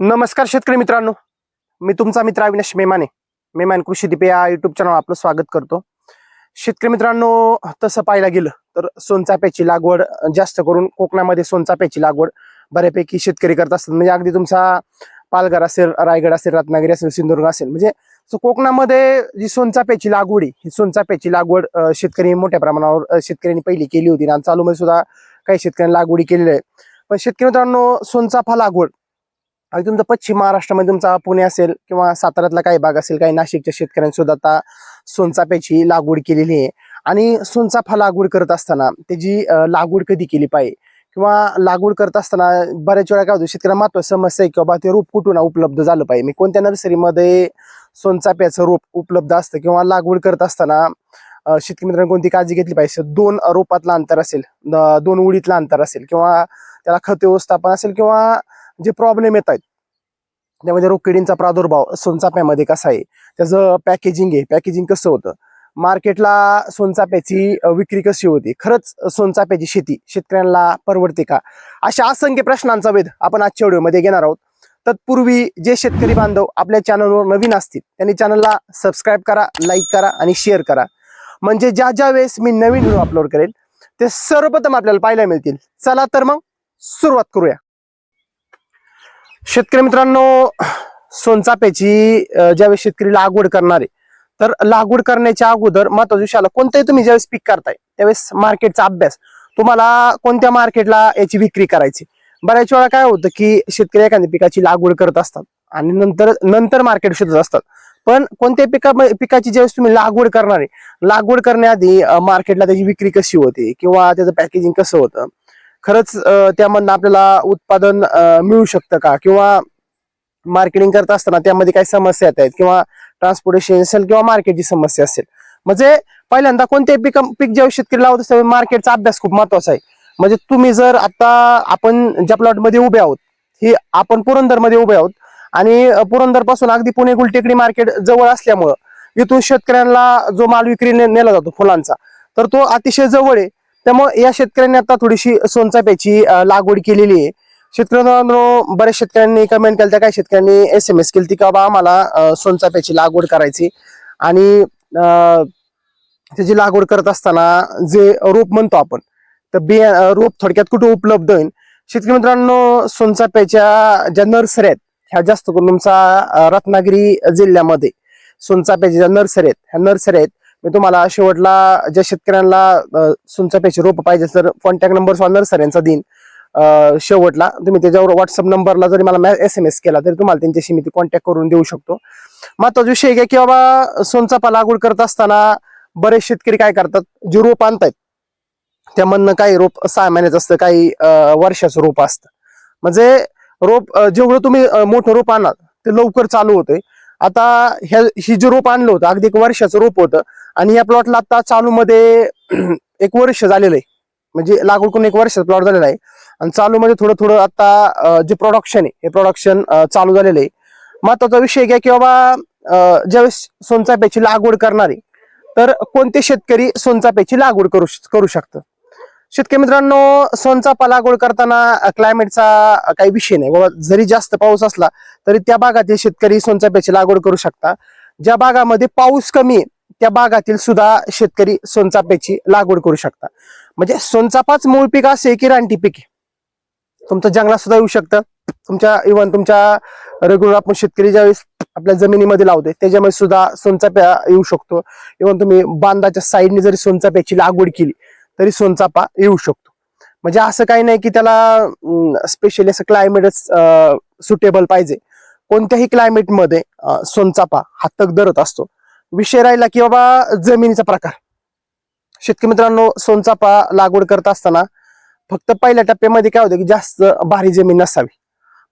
नमस्कार शेतकरी मित्रांनो. मी तुमचा मित्र अविनाश मेमाने. मेमान कृषी दिपे या युट्यूब चॅनल आपलं स्वागत करतो. शेतकरी मित्रांनो तसं पाहायला गेलं तर सोनचाप्याची लागवड जास्त करून कोकणामध्ये सोनचाप्याची लागवड बऱ्यापैकी शेतकरी करत असतात. म्हणजे अगदी तुमचा पालघर असेल रायगड असेल रत्नागिरी असेल सिंधुदुर्ग असेल. म्हणजे कोकणामध्ये जी सोनचाप्याची लागवड ही सोनचाप्याची लागवड शेतकरी मोठ्या प्रमाणावर शेतकऱ्यांनी पहिली केली होती. आणि चालूमध्ये सुद्धा काही शेतकऱ्यांनी लागवडी केलेली आहे. पण शेतकरी मित्रांनो सोनचाफा लागवड आणि तुमचा पश्चिम महाराष्ट्रामध्ये तुमचा पुणे असेल किंवा साताऱ्यातला काही भाग असेल काही नाशिकच्या शेतकऱ्यांनी सुद्धा आता सोनचाफ्याची लागवड केलेली आहे. आणि सोनचाफा लागवड करत असताना त्याची लागवड कधी केली पाहिजे? किंवा लागवड करत असताना बऱ्याच वेळा काय होतं शेतकऱ्यांना महत्वाची समस्या आहे की बाबा ते रोप कुठून उपलब्ध झालं पाहिजे? मी कोणत्या नर्सरीमध्ये सोनचाफ्याचं रोप उपलब्ध असतं किंवा लागवड करत असताना शेतकरी मित्रांनी कोणती काळजी घेतली पाहिजे? दोन रोपातलं अंतर असेल दोन उडीतलं अंतर असेल किंवा त्याला खत व्यवस्थापन असेल किंवा जे प्रॉब्लेम येत आहेत त्यामध्ये रोगकिडींचा प्रादुर्भाव सोनचाप्यामध्ये कसा आहे त्याचं पॅकेजिंग आहे. पॅकेजिंग कसं होतं? मार्केटला सोनचाप्याची विक्री कशी होती? खरंच सोनचाप्याची शेती शेतकऱ्यांना परवडते का? अशा असंख्य प्रश्नांचा वेध आपण आजच्या व्हिडिओमध्ये घेणार आहोत. तत्पूर्वी जे शेतकरी बांधव आपल्या चॅनलवर नवीन असतील त्यांनी चॅनलला सबस्क्राईब करा लाईक करा आणि शेअर करा. म्हणजे ज्या ज्या वेळेस मी नवीन व्हिडिओ अपलोड करेल ते सर्वप्रथम आपल्याला पाहायला मिळतील. चला तर मग सुरुवात करूया. शेतकरी मित्रांनो सोनचाफ्याची ज्यावेळेस शेतकरी लागवड करणार आहे तर लागवड करण्याच्या अगोदर महत्त्वाच्या विषयाला कोणतंही तुम्ही ज्यावेळेस पीक करताय त्यावेळेस मार्केटचा अभ्यास तुम्हाला कोणत्या मार्केटला याची विक्री करायची? बऱ्याच वेळा काय होतं की शेतकरी एखाद्या पिकाची लागवड करत असतात आणि नंतर नंतर मार्केट शोधत असतात. पण कोणत्या पिका पिकाची ज्यावेळेस तुम्ही लागवड करणार आहे लागवड करण्याआधी मार्केटला त्याची विक्री कशी होते किंवा त्याचं पॅकेजिंग कसं होतं? खरंच त्यामधनं आपल्याला उत्पादन मिळू शकतं का? किंवा मार्केटिंग करत असताना त्यामध्ये काही समस्या येत आहेत? किंवा ट्रान्सपोर्टेशन असेल किंवा मार्केटची समस्या असेल? म्हणजे पहिल्यांदा कोणते पीक पीक जेव्हा शेतकरी लावत असतो मार्केटचा अभ्यास खूप महत्त्वाचा आहे. म्हणजे तुम्ही जर आता आपण ज्या प्लॉटमध्ये उभे आहोत ही आपण पुरंदरमध्ये उभे आहोत आणि पुरंदरपासून अगदी पुणे गुलटेकडी मार्केट जवळ असल्यामुळं इथून शेतकऱ्यांना जो माल विक्री नेला जातो फुलांचा तर तो अतिशय जवळ आहे. त्यामुळे या शेतकऱ्यांनी आता थोडीशी सोनचाफ्याची लागवड केलेली आहे. शेतकऱ्यांनो बऱ्याच शेतकऱ्यांनी कमेंट केल्या काही शेतकऱ्यांनी एस एम एस केली ती का बा आम्हाला अं, सोनचाफ्याची लागवड करायची. आणि त्याची लागवड करत असताना जे रोप म्हणतो आपण तर बिया रोप थोडक्यात कुठे उपलब्ध होईल शेतकरी मित्रांनो सोनचाफ्याच्या ज्या नर्सऱ्या आहेत ह्या जास्त करून तुमचा रत्नागिरी जिल्ह्यामध्ये सोनचाफ्याच्या ज्या नर्सरी आहेत ह्या नर्सरी आहेत मी तुम्हाला शेवटला ज्या शेतकऱ्यांना अं, रोप पाहिजे तर कॉन्टॅक्ट नंबर नर्सऱ्यांचा देईन. शेवटला. तुम्ही त्याच्यावर व्हॉट्सअप नंबरला जरी मला एस एम एस केला तरी तुम्हाला त्यांच्याशी मी ते कॉन्टॅक्ट करून देऊ शकतो. महत्त्वाचा विषय आहे की बाबा सोनचापा लागवड करत असताना बरेच शेतकरी काय करतात जे रोप आणतायत त्यामधनं काही रोप सहा महिन्याचं असतं काही वर्षाचं रोप असतं. म्हणजे रोप जेवढं तुम्ही मोठं रोप आणाल ते लवकर चालू होते आता ह्या ही जे रोप आणलं होतं अगदी एक वर्षाचं रोप होतं आणि या प्लॉटला आता चालू मध्ये एक वर्ष झालेलं आहे. म्हणजे लागवड करून एक वर्षाचा प्लॉट झालेला आहे. आणि चालू मध्ये थोडं थोडं आता जे प्रोडक्शन आहे हे प्रोडक्शन चालू झालेलं आहे. महत्त्वाचा विषय घ्या की बाबा ज्यावेळेस सोनचाफ्याची लागवड करणारे तर कोणते शेतकरी सोनचाफ्याची लागवड करू करू शकतं? शेतकरी मित्रांनो सोनचापा लागवड करताना क्लायमेटचा काही विषय नाही. बाबा जरी जास्त पाऊस असला तरी त्या भागातील शेतकरी सोनचाप्याची लागवड करू शकता. ज्या भागामध्ये पाऊस कमी आहे त्या भागातील सुद्धा शेतकरी सोनचाप्याची लागवड करू शकता. म्हणजे सोनचापाच मूळ पीक असे की रानटी पीक आहे. तुमचं जंगलात सुद्धा येऊ शकतं. तुमच्या इव्हन तुमच्या रेग्युलर आपण शेतकरी ज्यावेळेस आपल्या जमिनीमध्ये लावतोय त्याच्यामध्ये सुद्धा सोनचाप्या येऊ शकतो. इव्हन तुम्ही बांधाच्या साईडने जरी सोनचाप्याची लागवड केली तरी सोनचाफा येऊ शकतो. म्हणजे असं काही नाही की त्याला स्पेशली असं क्लायमेटच सुटेबल पाहिजे. कोणत्याही क्लायमेटमध्ये सोनचाफा हा तग धरत असतो. विषय राहिला की बाबा जमिनीचा प्रकार. शेतकरी मित्रांनो सोनचाफा लागवड करत असताना फक्त पहिल्या टप्प्यामध्ये काय होतं की जास्त भारी जमीन नसावी.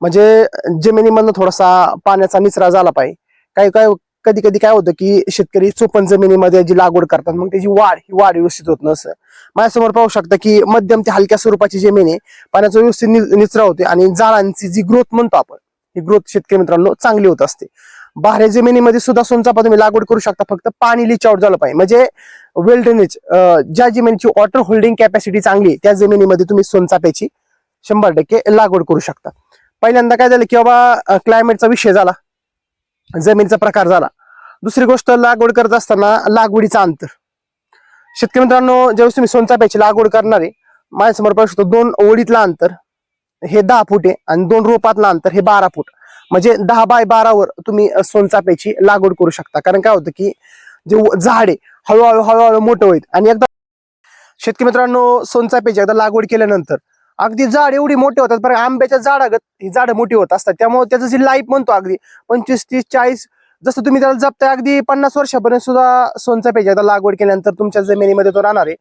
म्हणजे जमिनीमधनं थोडासा पाण्याचा निचरा झाला पाहिजे. काही काय कधी कधी काय होतं की शेतकरी चोपन जमिनीमध्ये जी लागवड करतात मग त्याची वाढ ही वाढ व्यवस्थित होत नसतं. माझ्यासमोर पाहू शकता की मध्यम ते हलक्या स्वरूपाची जमीन आहे पाण्याचा व्यवस्थित निचरा होते आणि झाडांची जी ग्रोथ म्हणतो आपण ही ग्रोथ शेतकरी मित्रांनो चांगली होत असते. बाहेर जमिनीमध्ये सुद्धा सोनचापा तुम्ही लागवड करू शकता फक्त पाणी लिचआउट झालं पाहिजे. म्हणजे वेल ड्रेनेज ज्या जमिनीची वॉटर होल्डिंग कॅपॅसिटी चांगली आहे त्या जमिनीमध्ये तुम्ही सोनचाप्याची शंभर टक्के लागवड करू शकता. पहिल्यांदा काय झालं की बाबा क्लायमेटचा विषय झाला. जमिनीचा प्रकार झाला. दुसरी गोष्ट लागवड करत असताना लागवडीचं अंतर. शेतकरी मित्रांनो ज्यावेळेस तुम्ही सोनचाफ्याची लागवड करणारे माझ्यासमोर पाहू शकतो दोन ओळीतलं अंतर हे दहा फूट आहे आणि दोन रोपातलं अंतर हे बारा फूट. म्हणजे दहा बाय बारावर तुम्ही सोनचाप्याची सोनचाफ्याची लागवड करू शकता. कारण काय होतं की जे झाड आहे हळूहळू हळूहळू मोठं होईल. आणि एकदा शेतकरी मित्रांनो सोनचाफ्याची एकदा लागवड केल्यानंतर अगदी झाड एवढी मोठे होतात पण आंब्याच्या झाडागत ही झाडं मोठी होत असतात. त्यामुळे त्याचं जी लाईफ म्हणतो अगदी पंचवीस तीस चाळीस जसं तुम्ही त्याला जपताय अगदी पन्नास वर्षापर्यंत सुद्धा सोनचा पेच एकदा लागवड केल्यानंतर तुमच्या जमिनीमध्ये तो राहणार आहे.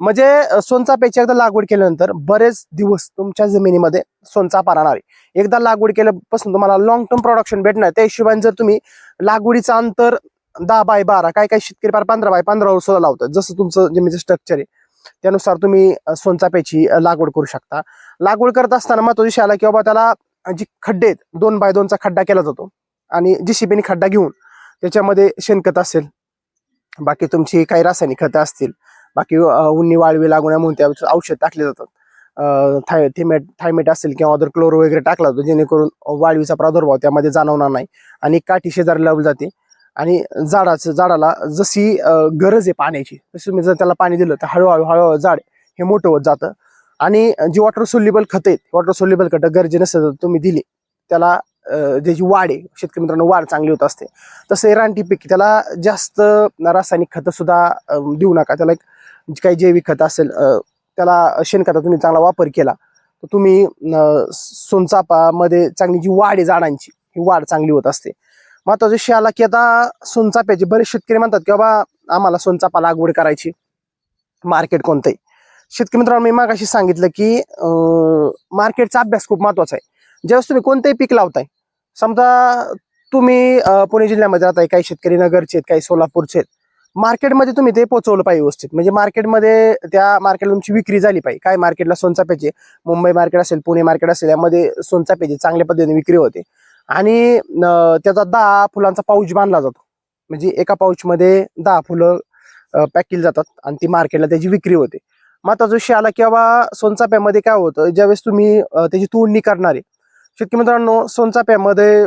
म्हणजे सोनचा पेच एकदा लागवड केल्यानंतर बरेच दिवस तुमच्या जमिनीमध्ये सोनचापा राहणार आहे. एकदा लागवड केल्यापासून तुम्हाला लॉंग टर्म प्रोडक्शन भेटणार. त्या हिशोबाने जर तुम्ही लागवडीचं अंतर दहा बाय बारा काय काय शेतकरी पार पंधरा बाय पंधरावर सुद्धा लावतात. जसं तुमचं जमिनीचं स्ट्रक्चर आहे. त्यानुसार तुम्ही सोनचाप्याची सोनचाफ्याची लागवड करू शकता. लागवड करत असताना महत्वाची शाला की बाबा त्याला जी खड्डे आहेत दोन बाय दोनचा खड्डा केला जातो आणि जीसीबीने खड्डा घेऊन त्याच्यामध्ये शेणखत असेल बाकी तुमची काही रासायनिक खतं असतील बाकी उन्नी वाळवी लागू नये म्हणून त्या औषध टाकले जातात. थाय थिमेट थायमेट असेल किंवा अदर क्लोरो वगैरे टाकला जातो जेणेकरून वाळवीचा प्रादुर्भाव त्यामध्ये जाणवणार नाही आणि काठी शेजारी लावली जाते. आणि झाडाचं झाडाला जशी गरज आहे पाण्याची तशी तुम्ही जर त्याला पाणी दिलं तर हळूहळू हळूहळू झाड हे मोठं होत जातं. आणि जी वॉटर सोल्युबल खतं आहेत वॉटर सोल्युबल खतं गरजे नसेल तर तुम्ही दिली त्याला ज्याची वाढ आहे शेतकरी मित्रांनो वाढ चांगली होत असते. तसं रानटी पीक त्याला जास्त रासायनिक खतं सुद्धा देऊ नका. त्याला एक काही जैविक खत असेल त्याला शेणखता तुम्ही चांगला वापर केला तर तुम्ही सोनचापामध्ये चांगली जी वाढ आहे झाडांची ही वाढ चांगली होत असते. महत्त्वाचा विषय आला की आता सोनचाफ्याचे बरेच शेतकरी म्हणतात की बाबा आम्हाला सोनचापा लागवड करायची. मार्केट कोणतंही शेतकरी मित्रांनो मी मागाशी सांगितलं की मार्केटचा अभ्यास खूप महत्त्वाचा आहे. ज्यावेळेस तुम्ही कोणतंही पीक लावताय समजा तुम्ही पुणे जिल्ह्यामध्ये राहताय काही शेतकरी नगरचे आहेत काही सोलापूरचे आहेत मार्केटमध्ये तुम्ही ते पोहोचवलं पाहिजे व्यवस्थित. म्हणजे मार्केटमध्ये त्या मार्केटला तुमची विक्री झाली पाहिजे. काय मार्केटला सोनचाफ्याचे? मुंबई मार्केट असेल पुणे मार्केट असेल यामध्ये सोनचाफ्याची चांगल्या पद्धतीने विक्री होते. आणि त्याचा दहा फुलांचा पाऊच बांधला जातो. म्हणजे एका पाऊचमध्ये दहा फुलं पॅक केली जातात आणि ती मार्केटला त्याची विक्री होते. मग आता जो शाला किंवा सोनचाप्यामध्ये काय होतं ज्यावेळेस तुम्ही त्याची तोडणी करणारे शेतकरी मित्रांनो सोनचाप्यामध्ये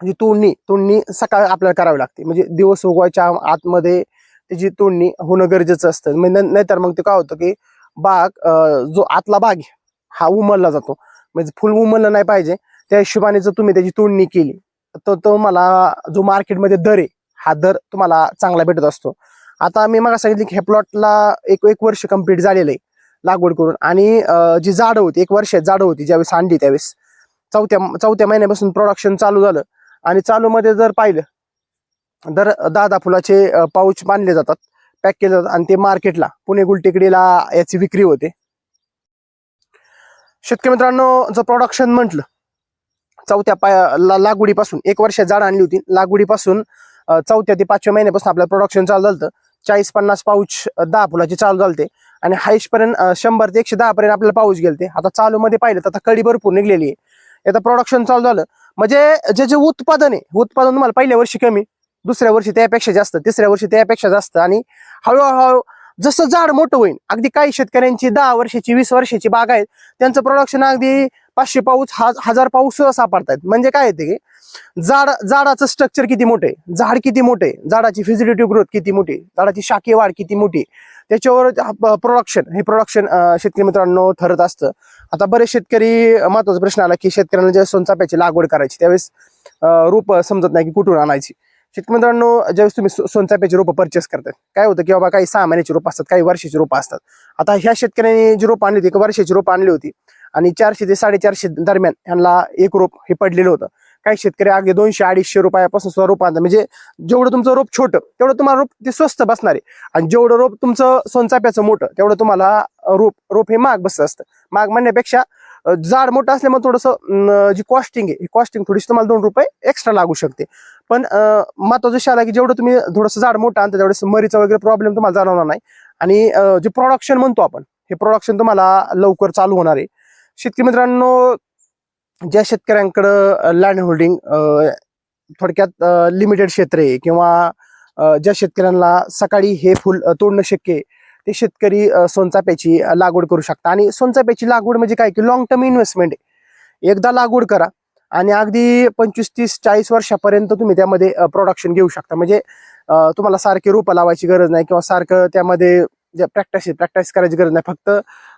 जी तोडणी तोडणी सकाळ आपल्याला करावी लागते. म्हणजे दिवस उगवायच्या आतमध्ये त्याची तोडणी होणं गरजेचं असतं. म्हणजे न- नाहीतर मग ते काय होतं की बाग जो आतला बाग आहे, हा उमलला जातो. म्हणजे फुल उमललं नाही पाहिजे. त्या हिशोबाने जर तुम्ही त्याची तोडणी केली तर तुम्हाला जो मार्केटमध्ये दर आहे हा दर तुम्हाला चांगला भेटत असतो. आता मी मला सांगितलं की ह्या प्लॉटला एक एक वर्ष कंप्लीट झालेलं आहे लागवड करून. आणि जी झाडं होती एक वर्षात झाडं होती ज्यावेळेस आणली त्यावेळेस. चौथ्या चौथ्या महिन्यापासून प्रोडक्शन चालू झालं. आणि चालू मध्ये जर पाहिलं तर दहा दहा फुलाचे पाऊच बांधले जातात पॅक केले जातात आणि ते मार्केटला पुणे गुलटेकडीला याची विक्री होते. शेतकरी मित्रांनो जर प्रोडक्शन म्हटलं चौथ्या पाया ला- लागवडीपासून एक वर्ष झाड आणली होती. लागवडीपासून चौथ्या ते पाचव्या महिन्यापासून आपलं प्रोडक्शन चालू झालं होतं. चाळीस पन्नास पाऊच दहा फुलाचे चालू झालते. आणि हाईस्ट पर्यंत शंभर ते एकशे दहा पर्यंत आपल्याला पाऊच गेलते. आता चालू मध्ये पाहिलं तर आता कडी भरपूर निघलेली आहे. आता प्रोडक्शन चालू झालं. म्हणजे जे जे उत्पादन आहे उत्पादन तुम्हाला पहिल्या वर्षी कमी दुसऱ्या वर्षी त्यापेक्षा जास्त तिसऱ्या वर्षी त्यापेक्षा जास्त. आणि हळूहळू जसं झाड मोठं होईल अगदी काही शेतकऱ्यांची दहा वर्षाची वीस वर्षाची बाग आहेत त्यांचं प्रोडक्शन अगदी पाचशे पाऊस हा- हजार पाऊस सुद्धा सापडतायत. म्हणजे काय येते की झाड झाडाचं स्ट्रक्चर किती मोठे झाड किती मोठे झाडाची फिजिलिटिव्ह ग्रोथ किती मोठी झाडाची शाखीय वाढ किती मोठी आहे, त्याच्यावर प्रोडक्शन हे प्रोडक्शन शेतकरी मित्रांनो ठरत असतं. आता बरेच शेतकरी महत्त्वाचा प्रश्न आला की शेतकऱ्यांना ज्या सोनचाप्याची लागवड करायची त्यावेळेस रूप समजत नाही की कुठून आणायची. मित्रांनो ज्यावेळेस तुम्ही सो- सोनचाफ्याची रोपं परचेस करतात काय होतं की बाबा काही सहा महिन्याची रोप असतात काही वर्षाची रोपं असतात. आता ह्या शेतकऱ्यांनी जी रोप आणली होती एक वर्षाची रोप आणली होती आणि चारशे ते साडेचारशे दरम्यान ह्यांना एक रोप हे पडलेलं होतं. काही शेतकरी अगदी दोनशे अडीचशे रुपयापासून सुद्धा रोप आणतात. म्हणजे जेवढं तुमचं रोप छोटं तेवढं तुम्हाला रोप ते स्वस्त बसणार आहे. आणि जेवढं रोप तुमचं सोनचाफ्याचं मोठं तेवढं तुम्हाला रोप रोप हे महाग बसत असतं. महाग म्हणण्यापेक्षा झाड मोठं असल्यामुळे थोडंसं जी कॉस्टिंग आहे ही कॉस्टिंग थोडीशी तुम्हाला दोन रुपये एक्स्ट्रा लागू शकते. पण महत्वाचं शाला की जेवढं तुम्ही थोडंसं झाड मोठं आणता तेवढं मरीचा वगैरे प्रॉब्लेम तुम्हाला जाणवणार नाही. आणि जे प्रोडक्शन म्हणतो आपण हे प्रोडक्शन तुम्हाला लवकर चालू होणार आहे. शेतकरी मित्रांनो ज्या शेतकऱ्यांकडं लँड होल्डिंग थोडक्यात लिमिटेड क्षेत्र आहे किंवा ज्या शेतकऱ्यांना सकाळी हे फुल तोडणं शक्य आहे ते शेतकरी सोनचाप्याची लागवड करू शकता. आणि सोनचाप्याची लागवड म्हणजे काय की लॉंग टर्म इन्व्हेस्टमेंट आहे. एकदा लागवड करा आणि अगदी पंचवीस तीस चाळीस वर्षापर्यंत तुम्ही त्यामध्ये प्रोडक्शन घेऊ शकता. म्हणजे तुम्हाला सारखी रोपं लावायची गरज नाही किंवा सारखं त्यामध्ये जे प्रॅक्टिस प्रॅक्टिस करायची गरज नाही. फक्त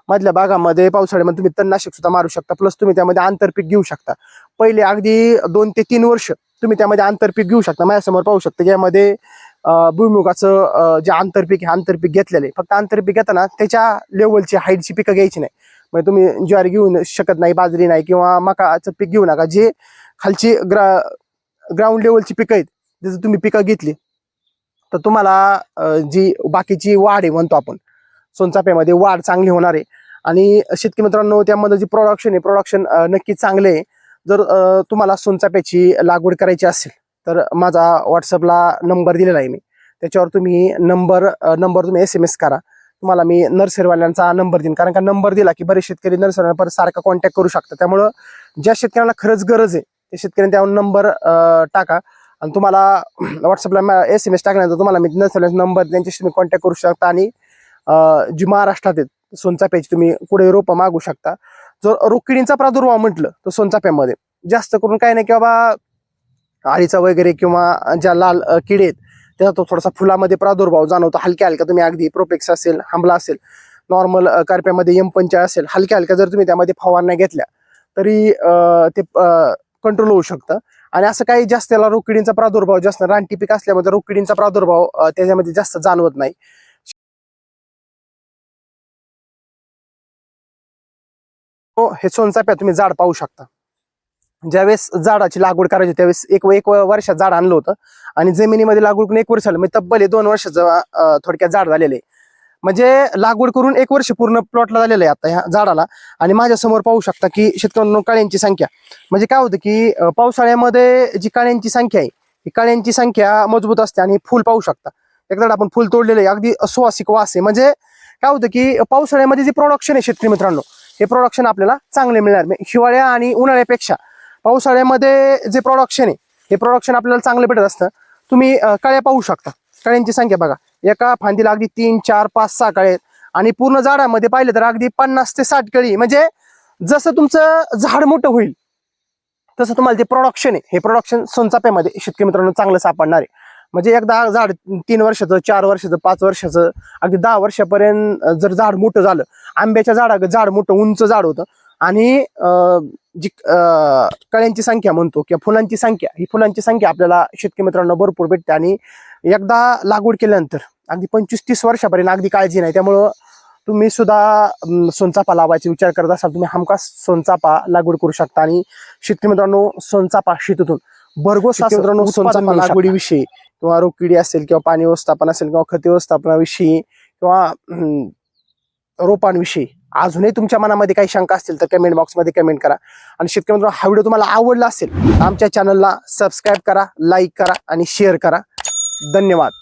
मधल्या भागामध्ये पावसाळ्यामध्ये तुम्ही तणनाशक सुद्धा मारू शकता. प्लस तुम्ही त्यामध्ये आंतरपीक घेऊ शकता. पहिले अगदी दोन ते तीन वर्ष तुम्ही त्यामध्ये आंतरपीक घेऊ शकता. माझ्यासमोर पाहू शकता ज्यामध्ये भुईमुगाचं जे आंतरपीक आहे आंतरपीक घेतलेलं आहे. फक्त आंतरपीक घेताना त्याच्या लेवलची हाईटची पिकं घ्यायची नाही. म्हणजे तुम्ही ज्वारी घेऊ शकत नाही बाजरी नाही किंवा मकाचं पीक घेऊ नका. जे खालची ग्रा ग्राउंड लेवलची पिकं आहेत जसं तुम्ही पिकं घेतली तर तुम्हाला जी बाकीची वाढ आहे म्हणतो आपण सोनचाफ्यामध्ये वाढ चांगली होणार आहे. आणि शेतकरी मित्रांनो त्यामध्ये जी प्रोडक्शन आहे प्रोडक्शन नक्की चांगले आहे. जर तुम्हाला सोनचाफ्याची लागवड करायची असेल तर माझा व्हॉट्सअपला नंबर दिलेला आहे मी. त्याच्यावर तुम्ही नंबर नंबर तुम्ही एस एम एस करा. तुम्हाला मी नर्सरीवाल्यांचा नंबर देईन. कारण का नंबर दिला की बरेच शेतकरी नर्सरीवाल्या परत सारखा कॉन्टॅक्ट करू शकतात. त्यामुळं ज्या शेतकऱ्यांना खरंच गरज आहे त्या शेतकऱ्यांनी त्यावर नंबर टाका. आणि तुम्हाला व्हॉट्सअपला एस एम एस टाकल्यानंतर तुम्हाला मी नर्सरीवाल्यांचा नंबर त्यांच्याशी तुम्ही कॉन्टॅक्ट करू शकता. आणि जी महाराष्ट्रात आहेत सोनचाप्याची तुम्ही कुठे रोपं मागू शकता. जर रोकिणींचा प्रादुर्भाव म्हटलं तर सोनचाप्यामध्ये जास्त करून काय नाही की बाबा आळीचा वगैरे किंवा ज्या लाल किडे आहेत त्याचा तो थोडासा फुलामध्ये प्रादुर्भाव जाणवतो. हलक्या हलक्या तुम्ही अगदी प्रोपेक्स असेल हांबला असेल नॉर्मल कारप्यामध्ये एम पंचा असेल हलक्या हलक्या जर तुम्ही त्यामध्ये फवारण्या घेतल्या तरी ते कंट्रोल होऊ शकतं. आणि असं काही जास्त त्याला रोगकिडींचा प्रादुर्भाव जास्त रानटी पीक असल्यामुळे रोगकिडींचा प्रादुर्भाव त्याच्यामध्ये जास्त जाणवत नाही. हो, हे सोनचाप्या तुम्ही जाड पाहू शकता. ज्यावेळेस झाडाची लागवड करायची त्यावेळेस एक एक वर्षात झाड आणलं होतं. आणि जमिनीमध्ये लागवड करून एक वर्ष झालं. म्हणजे तब्बल दोन वर्षाचं थोडक्यात झाड झालेले आहे. म्हणजे लागवड करून एक वर्ष पूर्ण प्लॉटला झालेलं आहे आता ह्या झाडाला. आणि माझ्यासमोर पाहू शकता की शेतकऱ्यांना काळ्यांची संख्या. म्हणजे काय होतं की पावसाळ्यामध्ये जी काळ्यांची संख्या आहे ही काळ्यांची संख्या मजबूत असते आणि फुल पाहू शकता. एकदा आपण फुल तोडलेलं आहे. अगदी सुवासिक वास आहे. म्हणजे काय होतं की पावसाळ्यामध्ये जे प्रोडक्शन आहे शेतकरी मित्रांनो हे प्रोडक्शन आपल्याला चांगले मिळणार. म्हणजे हिवाळ्या आणि उन्हाळ्यापेक्षा पावसाळ्यामध्ये जे प्रोडक्शन आहे हे प्रोडक्शन आपल्याला चांगलं भेटत असतं. तुम्ही कळ्या पाहू शकता. कळ्यांची संख्या बघा. एका फांदीला अगदी तीन चार पाच सहा कळे आणि पूर्ण झाडामध्ये पाहिलं तर अगदी पन्नास ते साठ कळी. म्हणजे जसं तुमचं झाड मोठं होईल तसं तुम्हाला जे प्रोडक्शन आहे. हे प्रोडक्शन सोनचाप्यामध्ये शेतकरी मित्रांनो चांगलं सापडणार आहे. म्हणजे एकदा झाड तीन वर्षाचं चार वर्षाचं पाच वर्षाचं अगदी दहा वर्षापर्यंत जर झाड मोठं झालं आंब्याच्या झाडा झाड मोठं उंच झाड होतं. आणि जी कळ्यांची संख्या म्हणतो किंवा फुलांची संख्या ही फुलांची संख्या आपल्याला शेतकरी मित्रांनो भरपूर भेटते आणि एकदा लागवड केल्यानंतर अगदी पंचवीस तीस वर्षापर्यंत अगदी काळजी नाही त्यामुळं तुम्ही सुद्धा अं, सोनचाफा लावायचा विचार करत असाल तुम्ही हमखास सोनचाफा लागवड करू शकता आणि शेतकरी मित्रांनो सोनचाफा शेतीतून भरघोस मित्रांनो सोनचाफा शकतं. लागवडीविषयी किंवा रोगकिडी असेल किंवा पाणी व्यवस्थापन असेल किंवा खते व्यवस्थापनाविषयी किंवा रोपांविषयी अजूनही तुमच्या मनामध्ये काही शंका असतील तर कमेंट बॉक्समध्ये कमेंट करा. आणि शेतकरी मित्रांनो हा व्हिडिओ तुम्हाला आवडला असेल तर आमच्या चॅनलला सबस्क्राईब करा लाईक करा आणि शेअर करा. धन्यवाद.